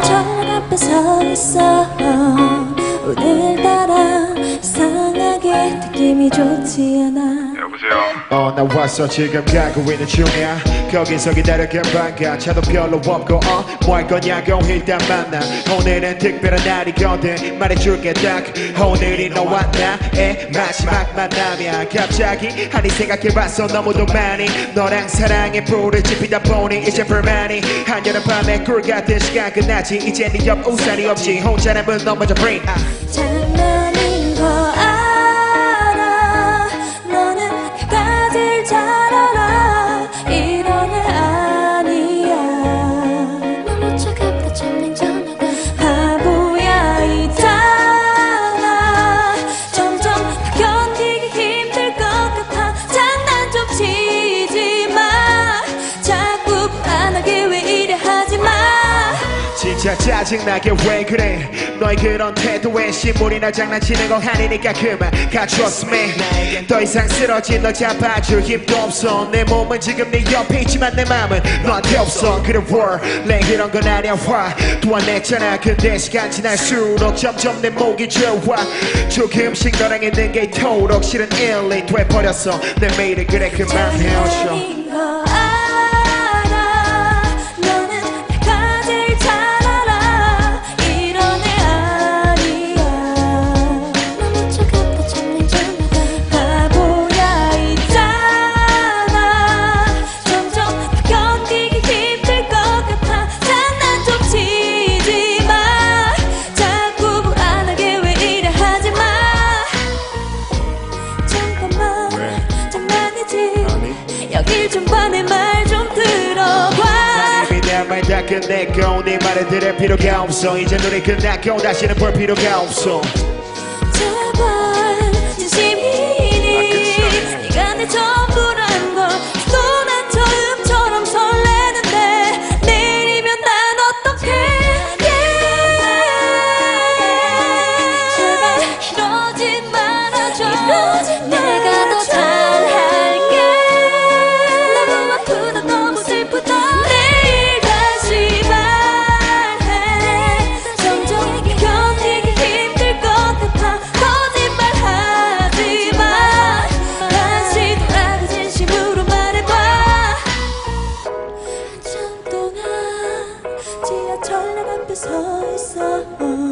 지하철 앞에 서 있어. 오늘따라 느낌이 좋지 않아. 여보세요. 어나 왔어. 지금 가고 있는 중이야. 거기서 기다려게 반가. 차도 별로 없고 어 뭐할 거냐고 일단 만나. 오늘은 특별한 날이거든. 말해줄게 딱. 오늘이 너와 나의 마지막 만남이야. 갑자기 아니 생각해봤어 너무도 많이 너랑 사랑의 불을 지피다 보니 이제 불만이 한여름밤의 꿀 같은 시간 끝나지. 이제 네옆 우산이 없이 혼자라면 넘어져 brain 아. 진짜 짜증나게 왜 그래? 너의 그런 태도에 신물이나 장난치는 거 아니니까 그만 나에겐 더 이상 쓰러진 너 잡아줄 힘도 없어. 내 몸은 지금 네 옆에 있지만 내 맘은 너한테 없어. 그래 원래 그런 건 아니야. 화 도와냈잖아. 근데 시간 지날수록 점점 내 목이 좋아. 조금씩 너랑 있는 게 이토록 싫은 일이 돼버렸어. 내 매일을 그래 그만 헤어 좀봐내말좀 들어봐. 이미 내말다 끝냈고 네 말을 들을 필요가 없어. 이제 눈이 끝났고 다시는 볼 필요가 없어 this high side.